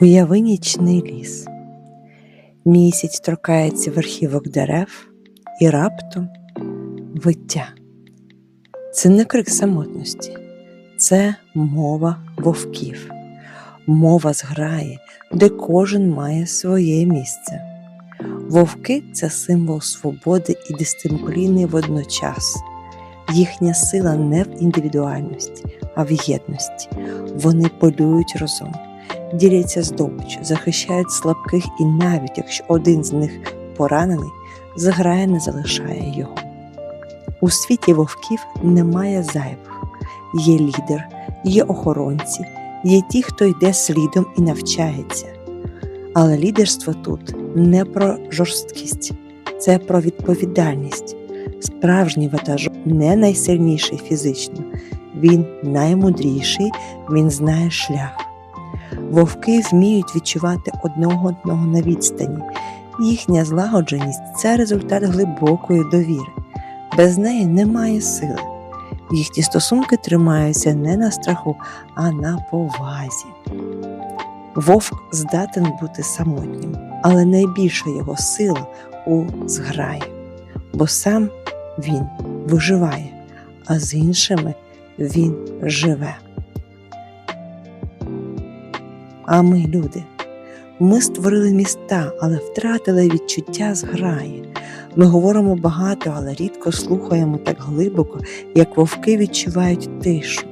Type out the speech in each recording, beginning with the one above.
Уяви нічний ліс. Місяць торкається верхівок дерев і раптом виття. Це не крик самотності, це мова вовків, мова зграї, де кожен має своє місце. Вовки це символ свободи і дисципліни водночас. Їхня сила не в індивідуальності, а в єдності. Вони полюють разом, діляться здобиччю, захищають слабких, і навіть якщо один з них поранений, зграя не залишає його. У світі вовків немає зайвих, є лідер, є охоронці, є ті, хто йде слідом і навчається. Але лідерство тут не про жорсткість, це про відповідальність. Справжній ватажок не найсильніший фізично, він наймудріший, він знає шлях. Вовки вміють відчувати одного одного на відстані. Їхня злагодженість це результат глибокої довіри. Без неї немає сили. Їхні стосунки тримаються не на страху, а на повазі. Вовк здатен бути самотнім, але найбільша його сила у зграї, бо сам він виживає, а з іншими він живе. А ми, люди, ми створили міста, але втратили відчуття зграї. Ми говоримо багато, але рідко слухаємо так глибоко, як вовки відчувають тишу.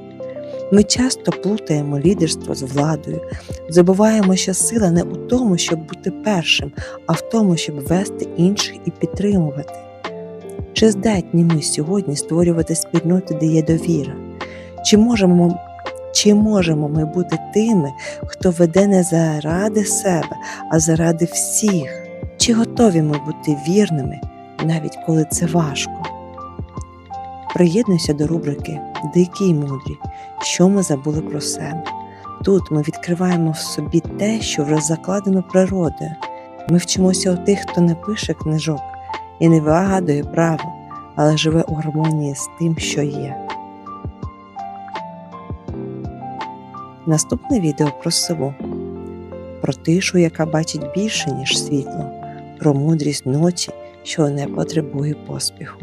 Ми часто плутаємо лідерство з владою, забуваємо, що сила не у тому, щоб бути першим, а в тому, щоб вести інших і підтримувати. Чи здатні ми сьогодні створювати спільноти, де є довіра? Чи можемо, чи можемо ми бути тими, хто веде не заради себе, а заради всіх? Чи готові ми бути вірними, навіть коли це важко? Приєднуйся до рубрики Дикі й мудрі, що ми забули про себе. Тут ми відкриваємо в собі те, що вже закладено природою. Ми вчимося у тих, хто не пише книжок і не вигадує право, але живе у гармонії з тим, що є. Наступне відео про село, про тишу, яка бачить більше, ніж світло, про мудрість ночі, що не потребує поспіху.